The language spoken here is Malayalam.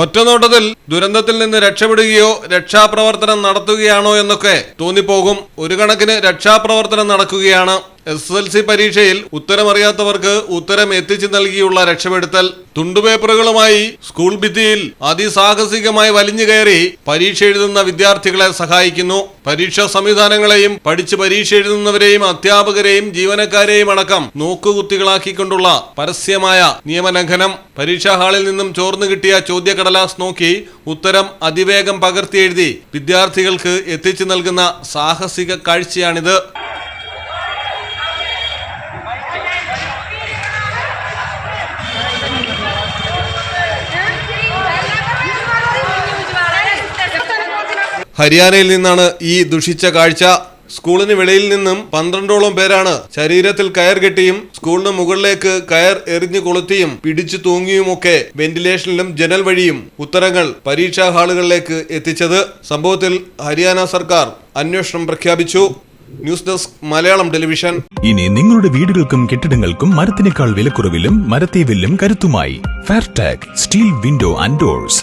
ഒറ്റനോട്ടത്തിൽ ദുരന്തത്തിൽ നിന്ന് രക്ഷപ്പെടുകയോ രക്ഷാപ്രവർത്തനം നടത്തുകയാണോ എന്നൊക്കെ തോന്നിപ്പോകും. ഒരു കണക്കിന് രക്ഷാപ്രവർത്തനം നടക്കുകയാണ്. എസ് എൽ സി പരീക്ഷയിൽ ഉത്തരമറിയാത്തവർക്ക് ഉത്തരം എത്തിച്ചു നൽകിയുള്ള രക്ഷപ്പെടുത്തൽ. തുണ്ടുപേപ്പറുകളുമായി സ്കൂൾ ഭിത്തിയിൽ അതിസാഹസികമായി വലിഞ്ഞു കയറി പരീക്ഷ എഴുതുന്ന വിദ്യാർത്ഥികളെ സഹായിക്കുന്നു. പരീക്ഷാ സംവിധാനങ്ങളെയും പഠിച്ച് പരീക്ഷ എഴുതുന്നവരെയും അധ്യാപകരെയും ജീവനക്കാരെയും അടക്കം നോക്കുകുത്തികളാക്കിക്കൊണ്ടുള്ള പരസ്യമായ നിയമലംഘനം. പരീക്ഷാ ഹാളിൽ നിന്നും ചോർന്നു കിട്ടിയ ചോദ്യക്കടലാസ് നോക്കി ഉത്തരം അതിവേഗം പകർത്തി എഴുതി വിദ്യാർത്ഥികൾക്ക് എത്തിച്ചു നൽകുന്ന സാഹസിക കാഴ്ചയാണിത്. ഹരിയാനയിൽ നിന്നാണ് ഈ ദുഷിച്ച കാഴ്ച. സ്കൂളിന് വെളിയിൽ നിന്നും പന്ത്രണ്ടോളം പേരാണ് ശരീരത്തിൽ കയർ കെട്ടിയും സ്കൂളിന് മുകളിലേക്ക് കയർ എറിഞ്ഞു കൊളുത്തിയും പിടിച്ചു തൂങ്ങിയുമൊക്കെ വെന്റിലേഷനിലും ജനൽ വഴിയും ഉത്തരങ്ങൾ പരീക്ഷാ ഹാളുകളിലേക്ക് എത്തിച്ചത്. സംഭവത്തിൽ ഹരിയാന സർക്കാർ അന്വേഷണം പ്രഖ്യാപിച്ചു. News desk Malayalam television. ഇനി നിങ്ങളുടെ വീടുകൾക്കും കെട്ടിടങ്ങൾക്കും മരത്തിനേക്കാൾ വിലക്കുറവിലും മരത്തെ വില്ലും കരുത്തുമായി. Fairtag steel window and doors